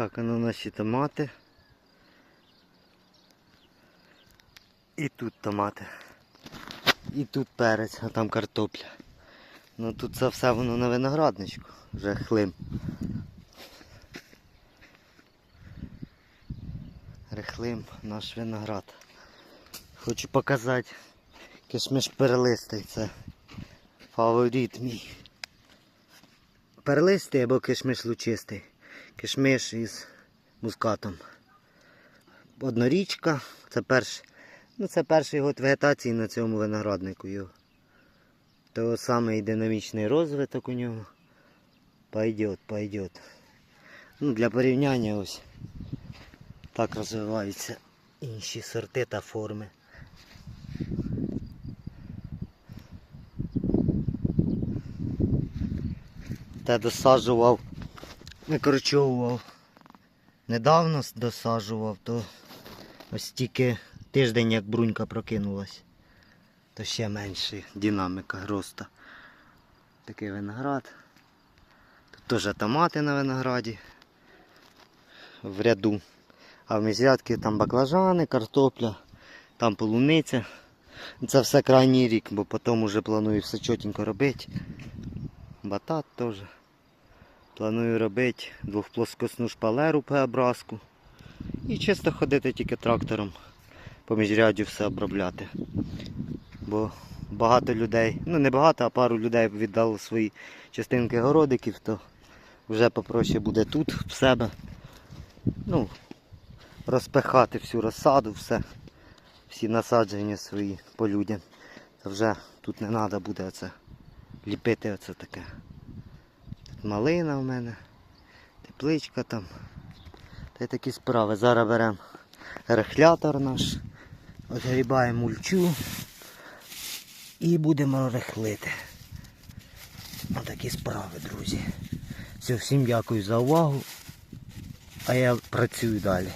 Так, а ну наші томати. І тут томати. І тут перець, а там картопля. Ну тут це все воно на виноградничку. Вже хлим. Рехлим наш виноград. Хочу показати кишмиш перлистий. Це фаворит мій. Перлистий або кишмиш лучистий. Кишмиш із мускатом. Однорічка. Це перший, ну це перший год вегетації на цьому винограднику. його. То самий динамічний розвиток у нього. Пойдет, пойдет. Ну, для порівняння ось так розвиваються інші сорти та форми. Те досаджував, викорчовував. Недавно досаджував, то ось тільки тиждень як брунька прокинулась, то ще менше динаміка росту. Такий виноград. Тут теж томати на винограді в ряду. А в міжрядки там баклажани, картопля, там полуниця. Це все крайній рік, бо потім вже планую все чотенько робити. Батат теж. Планую робити двохплоскосну шпалеру П-образку. І чисто ходити тільки трактором по міжряді все обробляти. Бо багато людей, ну не багато, а пару людей віддали свої частинки городиків, то вже попроще буде тут в себе. Ну, розпихати всю розсаду, все, всі насадження свої по людям. Вже тут не треба буде оце ліпити оце таке. Малина в мене, тепличка там. Та й такі справи. Зараз беремо рехлятор наш, огрібаємо мульчу і будемо рехлити. Отакі справи, друзі. Все, всім дякую за увагу. А я працюю далі.